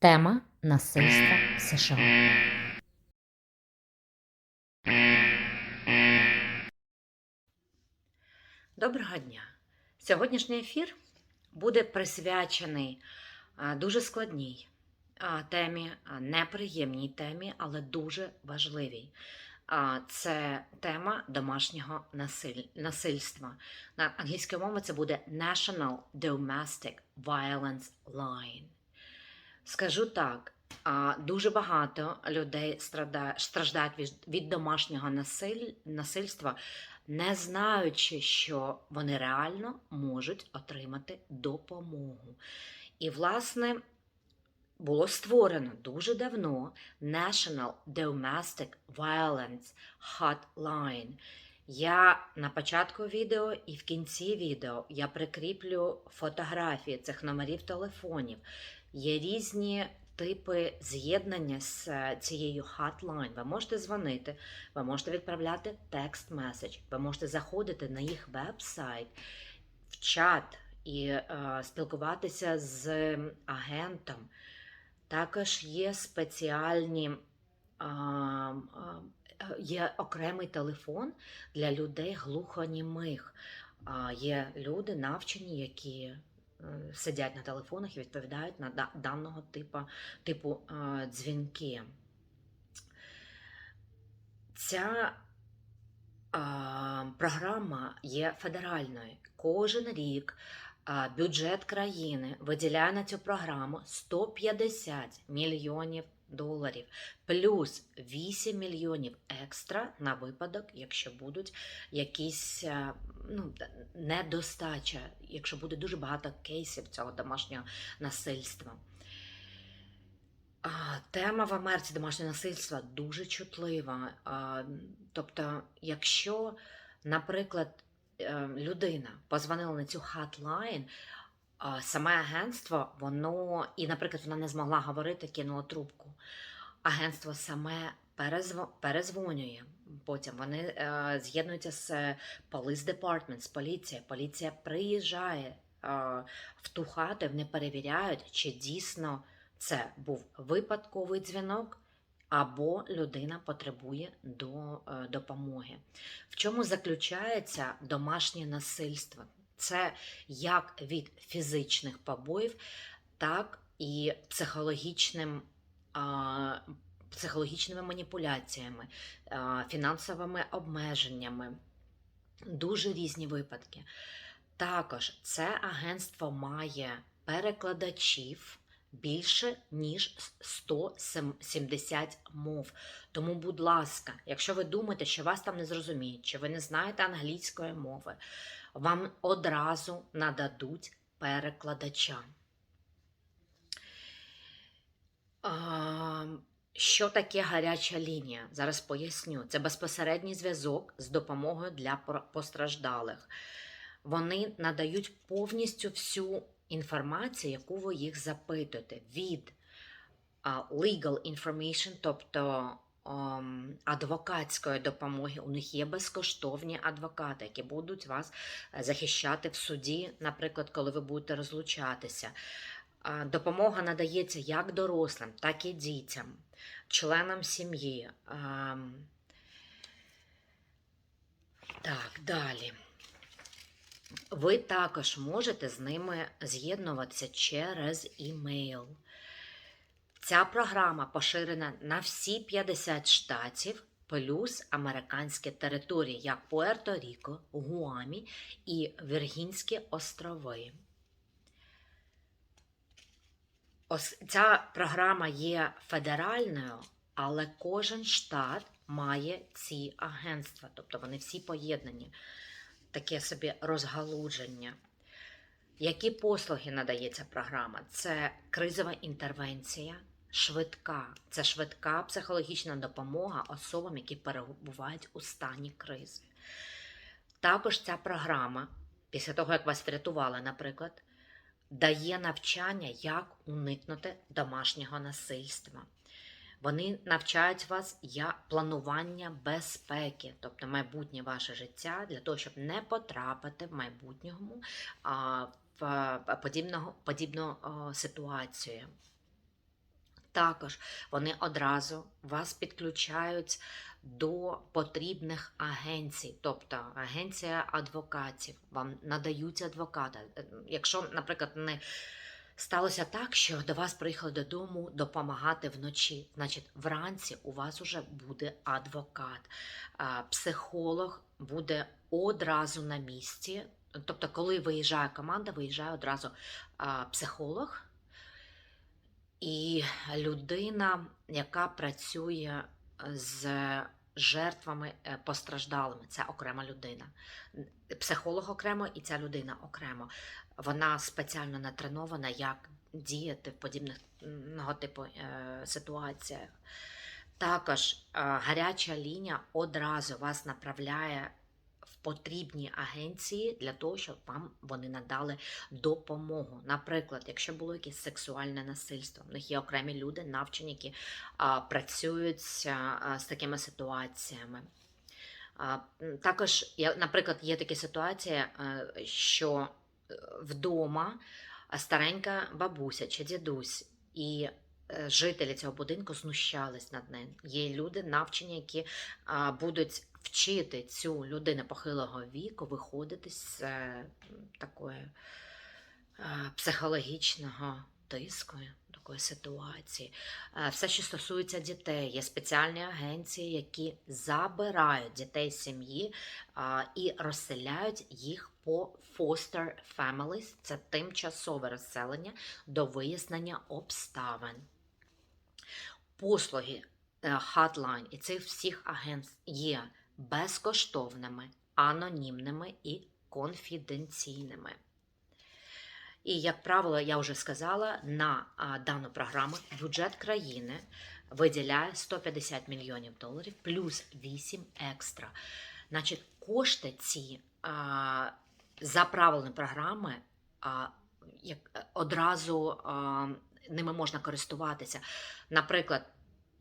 Тема насильства в США. Доброго дня! Сьогоднішній ефір буде присвячений дуже складній темі, неприємній темі, але дуже важливій. Це тема домашнього насиль... насильства. На англійській мові це буде National Domestic Violence Line. Скажу так, дуже багато людей страждають від, від домашнього насиль... насильства, не знаючи, що вони реально можуть отримати допомогу. І, власне, було створено дуже давно National Domestic Violence Hotline. Я на початку відео і в кінці відео я прикріплю фотографії цих номерів телефонів. Є різні типи з'єднання з цією hotline. Ви можете дзвонити, ви можете відправляти текст меседж, ви можете заходити на їх веб-сайт, в чат і е, спілкуватися з агентом. Також є спеціальні. е, Є окремий телефон для людей глухонімих. Є люди навчені, які сидять на телефонах і відповідають на даного типу, типу е, дзвінки. Ця а, програма є федеральною. Кожен рік бюджет країни виділяє на цю програму 150 мільйонів доларів, плюс 8 мільйонів екстра на випадок, якщо будуть якісь ну, недостача, якщо буде дуже багато кейсів цього домашнього насильства. Тема в Америці домашнього насильства дуже чутлива. Тобто, якщо, наприклад, е, людина позвонила на цю а саме агентство, воно, і, наприклад, вона не змогла говорити, кинула трубку. Агентство саме перезво- перезвонює. Потім вони е, з'єднуються з е, Police Department, з поліцією. Поліція приїжджає е, в ту хату, вони перевіряють, чи дійсно це був випадковий дзвінок, або людина потребує до е, допомоги. В чому заключається домашнє насильство? Це як від фізичних побоїв, так і психологічним, а, психологічними маніпуляціями, фінансовими обмеженнями. Дуже різні випадки. Також це агентство має перекладачів більше ніж 170 мов. Тому, будь ласка, якщо ви думаєте, що вас там не зрозуміють, чи ви не знаєте англійської мови, вам одразу нададуть перекладача. Що таке гаряча лінія? Зараз поясню. Це безпосередній зв'язок з допомогою для постраждалих. Вони надають повністю всю інформацію, яку ви їх запитуєте, від legal information, тобто адвокатської допомоги. У них є безкоштовні адвокати, які будуть вас е, захищати в суді, наприклад, коли ви будете розлучатися. Допомога надається як дорослим, так і дітям, членам сім'ї. Так, далі. Ви також можете з ними з'єднуватися через імейл. Ця програма поширена на всі 50 штатів, плюс американські території, як Пуерто-Ріко, Гуамі і Віргінські острови. Ос- Ця програма є федеральною, але кожен штат має ці агентства, тобто вони всі поєднані таке собі розгалудження. Які послуги надає ця програма? Це кризова інтервенція, швидка. Це швидка психологічна допомога особам, які перебувають у стані кризи. Також ця програма, після того, як вас врятували, наприклад, дає навчання, як уникнути домашнього насильства. Вони навчають вас як планування безпеки, тобто майбутнє ваше життя, для того, щоб не потрапити в майбутньому в подібного, подібну ситуацію. Також вони одразу вас підключають до потрібних агенцій, тобто агенція адвокатів, вам надають адвоката. Е, Якщо, наприклад, не сталося так, що до вас приїхали додому допомагати вночі, значить, вранці у вас уже буде адвокат, психолог буде одразу на місці. Тобто, коли виїжджає команда, виїжджає одразу психолог. І людина, яка працює з жертвами е, постраждалими, це окрема людина. Психолог окремо і ця людина окремо. Вона спеціально натренована, як діяти в подібного типу е, ситуаціях. Також е, гаряча лінія одразу вас направляє потрібні агенції для того, щоб вам вони надали допомогу. Наприклад, якщо було якесь сексуальне насильство, в них є окремі люди, навчені, які а, працюють а, з такими ситуаціями. А, також, наприклад, є такі ситуації, е, що е, вдома старенька бабуся чи дідусь, і жителі цього будинку знущались над ним. Є люди, навчені, які будуть вчити цю людину похилого віку виходити з е, такої е, психологічного тиску, такої ситуації. Е, Все, що стосується дітей, є спеціальні агенції, які забирають дітей з сім'ї і розселяють їх по foster families, це тимчасове розселення до вияснення обставин. Послуги е, Hotline і цих всіх агентств є безкоштовними, анонімними і конфіденційними. І, як правило, я вже сказала, на дану програму бюджет країни виділяє 150 мільйонів доларів плюс 8 екстра. Значить, кошти ці а, за правилами програми а, як, одразу а, ними можна користуватися. Наприклад,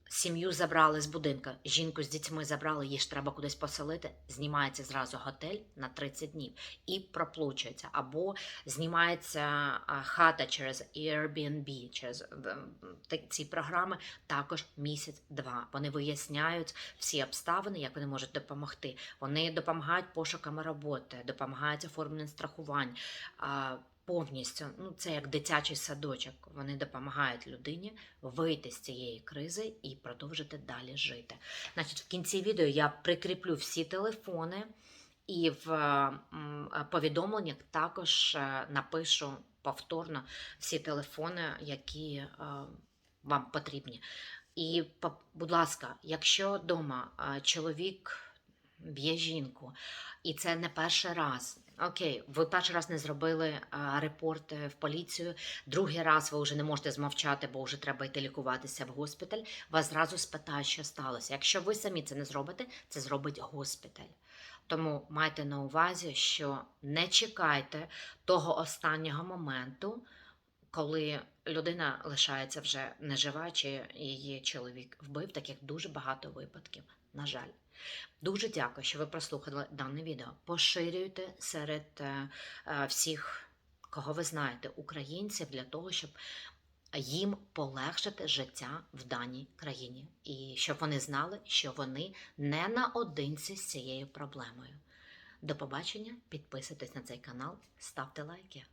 сім'ю забрали з будинка, жінку з дітьми забрали, її ж треба кудись поселити. Знімається зразу готель на 30 днів і проплачується. Або знімається хата через Airbnb, через ці програми також місяць-два. Вони виясняють всі обставини, як вони можуть допомогти. Вони допомагають пошуками роботи, допомагають оформленням страхувань. Повністю, ну це як дитячий садочок. Вони допомагають людині вийти з цієї кризи і продовжити далі жити. Значить, в кінці відео я прикріплю всі телефони і в е, е, повідомленнях також е, напишу повторно всі телефони, які вам потрібні. І, будь ласка, якщо вдома чоловік б'є жінку, і це не перший раз. Окей, ви перший раз не зробили а, репорт е, в поліцію, другий раз ви вже не можете змовчати, бо вже треба йти лікуватися в госпіталь. Вас зразу спитають, що сталося. Якщо ви самі це не зробите, це зробить госпіталь. Тому майте на увазі, що не чекайте того останнього моменту, коли людина лишається вже нежива, чи її чоловік вбив, таких дуже багато випадків, на жаль. Дуже дякую, що ви прослухали дане відео. Поширюйте серед е, е, всіх, кого ви знаєте, українців, для того, щоб їм полегшити життя в даній країні. І щоб вони знали, що вони не наодинці з цією проблемою. До побачення, підписуйтесь на цей канал, ставте лайки.